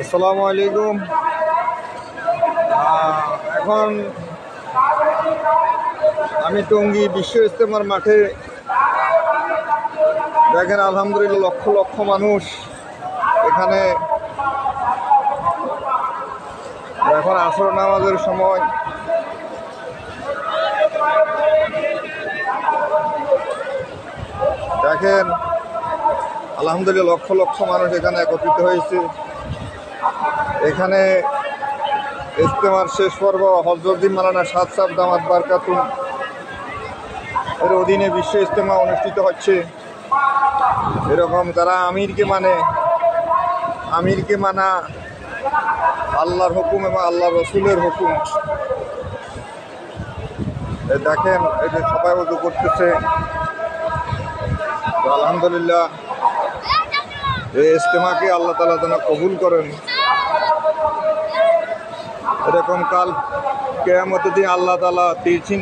আসসালামু আলাইকুম। এখন আমি টঙ্গী বিশ্ব ইস্তেমার মাঠে দেখেন আলহামদুলিল্লাহ লক্ষ লক্ষ মানুষ এখানে। এখন আসর নামাজের সময়। দেখেন, আলহামদুলিল্লাহ লক্ষ লক্ষ মানুষ এখানে একত্রিত হয়েছে। এখানে ইজতেমার শেষ পর্ব হজরদ্দিন মালানা সাত সাত দামাত বারকাতুন এর অধীনে বিশ্ব ইজতেমা অনুষ্ঠিত হচ্ছে। এরকম তারা আমিরকে মানে আমিরকে মানা আল্লাহর হুকুম এবং আল্লাহ রসুলের হুকুম। দেখেন, এই যে সবাই উজু করতেছে। আলহামদুলিল্লাহ এই ইস্তেমাকে আল্লাহ তালা যেন কবুল করেন। এরকম কাল কেয়ামতের দিন আল্লাহ তালা তিন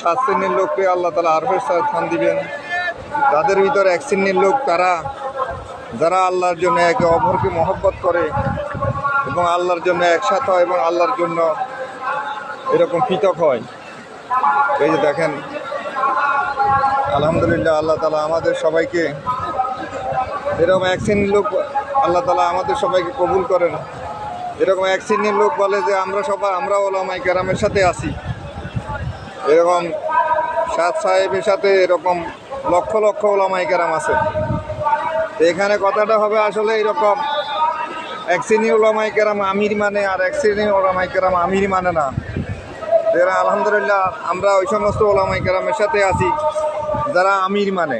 সাত শ্রেণির লোককে আল্লাহ তালা আরফের স্থান দিবেন। তাদের ভিতর এক শ্রেণির লোক তারা, যারা আল্লাহর জন্য একে অপরকে মহব্বত করে এবং আল্লাহর জন্য একসাথে হয় এবং আল্লাহর জন্য এরকম পৃথক হয়। এই যে দেখেন, আলহামদুলিল্লাহ আল্লাহ তালা আমাদের সবাইকে এরকম এক শ্রেণির লোক আল্লাহ তালা আমাদের সবাইকে কবুল করেন এরকম এক শ্রেণির লোক বলে যে, আমরা সবাই, আমরা ওলামাই কেরামের সাথে আছি। এরকম সাত সাহেবের সাথে এরকম লক্ষ লক্ষ ওলামাই কেরাম আছে। এখানে কথাটা হবে আসলে এরকম এক শ্রেণি ওলামাই কেরাম আমির মানে আর এক শ্রেণি ওলামাই কেরাম আমির মানে না। এরা আলহামদুলিল্লাহ আমরা ওই সমস্ত ওলামাই কেরামের সাথে আছি, যারা আমির মানে।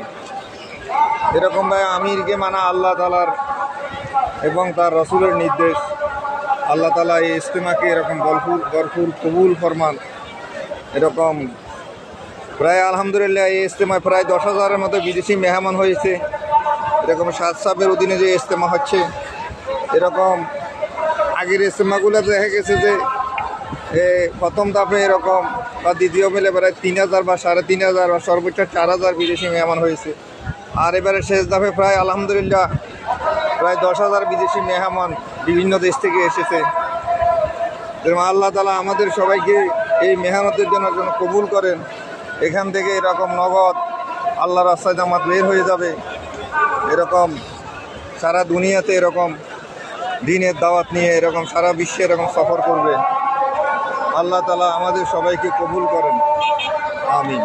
এরকম ভাই আমিরকে মানা আল্লাহ তালার এবং তার রসুলের নির্দেশ। আল্লাহ তালা এই ইস্তেমাকে এরকম গলফুল গরফুল কবুল ফরমান। এরকম প্রায় আলহামদুলিল্লাহ এই ইস্তেমায় প্রায় দশ হাজারের মতো বিদেশি মেহমান হয়েছে। এরকম সাত সাপের অধীনে যে ইস্তেমা হচ্ছে, এরকম আগের ইস্তেমাগুলো দেখা গেছে যে প্রথম ধাপে এরকম বা দ্বিতীয় মেলে প্রায় তিন হাজার বা সাড়ে তিন হাজার বা সর্বোচ্চ চার হাজার বিদেশি মেহমান হয়েছে। আর এবারে শেষ ধাপে প্রায় আলহামদুলিল্লাহ প্রায় দশ হাজার বিদেশি মেহমান বিভিন্ন দেশ থেকে এসেছে। যেরকম আল্লাহ তালা আমাদের সবাইকে এই মেহনতের জন্য যেন কবুল করেন। এখান থেকে এরকম নগদ আল্লাহ রাস্তায় জামাত বের হয়ে যাবে। এরকম সারা দুনিয়াতে এরকম দিনের দাওয়াত নিয়ে এরকম সারা বিশ্বে এরকম সফর করবে। আল্লাহ তালা আমাদের সবাইকে কবুল করেন। আমিন।